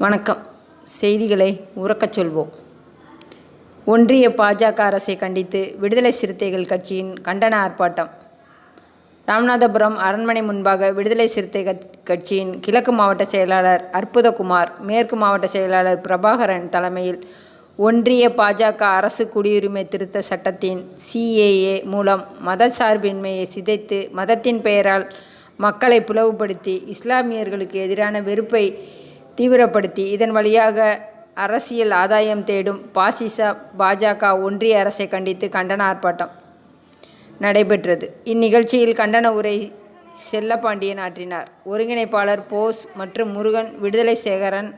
வணக்கம். செய்திகளை உறக்கச் சொல்வோம். ஒன்றிய பாஜக அரசை கண்டித்து விடுதலை சிறுத்தைகள் கட்சியின் கண்டன ஆர்ப்பாட்டம். ராமநாதபுரம் அரண்மனை முன்பாக விடுதலை சிறுத்தை கட்சியின் கிழக்கு மாவட்ட செயலாளர் அற்புதகுமார் மேற்கு மாவட்ட செயலாளர் பிரபாகரன் தலைமையில் ஒன்றிய பாஜக அரசு குடியுரிமை திருத்த சட்டத்தின் சிஏஏ மூலம் மதச்சார்பின்மையை சிதைத்து மதத்தின் பெயரால் மக்களை பிளவுபடுத்தி இஸ்லாமியர்களுக்கு எதிரான வெறுப்பை தீவிரப்படுத்தி இதன் வழியாக அரசியல் ஆதாயம் தேடும் பாசிச பாஜக ஒன்றிய அரசை கண்டித்து கண்டன ஆர்ப்பாட்டம் நடைபெற்றது. இந்நிகழ்ச்சியில் கண்டன உரை செல்லப்பாண்டியன் ஆற்றினார். ஒருங்கிணைப்பாளர் போஸ் மற்றும் முருகன் விடுதலை சேகரன்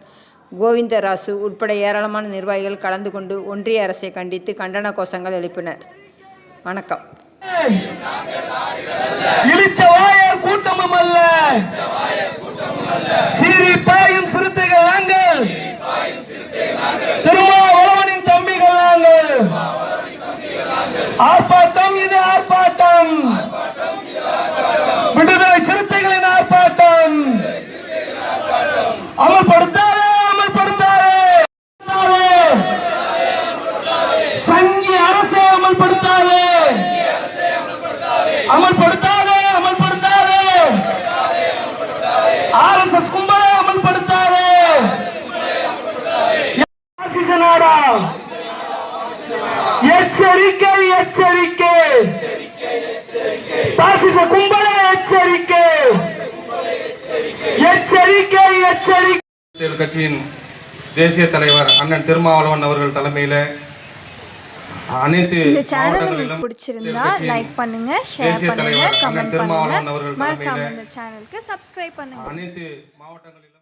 கோவிந்தராசு உட்பட ஏராளமான நிர்வாகிகள் கலந்து கொண்டு ஒன்றிய அரசை கண்டித்து கண்டன கோஷங்கள் எழுப்பினர். வணக்கம். கூட்டமும் அல்ல சீறி பாயும் சிறுத்தைகள் நாங்கள் திருமாவளவனின் தம்பிகள் நாங்கள் ஆர்ப்பாட்டம் இது ஆர்ப்பாட்டம் விடுதலை சிறுத்தைகளின் ஆர்ப்பாட்டம் அமல்படுத்தாதே அமல்படுத்தாதே சங்கி அமல்படுத்தாதே. அமல்படுத்தாதே அமல்படுத்தாதே. ஆர் எஸ் எஸ் கும்பலை அமல்படுத்தாதே. நாடா. எச்சரிக்கை எச்சரிக்கை. பாசிச கும்பல எச்சரிக்கை. எச்சரிக்கை எச்சரிக்கை. கட்சியின் தேசிய தலைவர் அண்ணன் திருமாவளவன் அவர்கள் தலைமையில அனைத்து இந்த சேனல் உங்களுக்கு பிடிச்சிருந்தா லைக் பண்ணுங்க ஷேர் பண்ணுங்க கமெண்ட் பண்ணுங்க. மறக்காம இந்த சேனலுக்கு சப்ஸ்கிரைப் பண்ணுங்க. அனைத்து மாவட்டங்களிலும்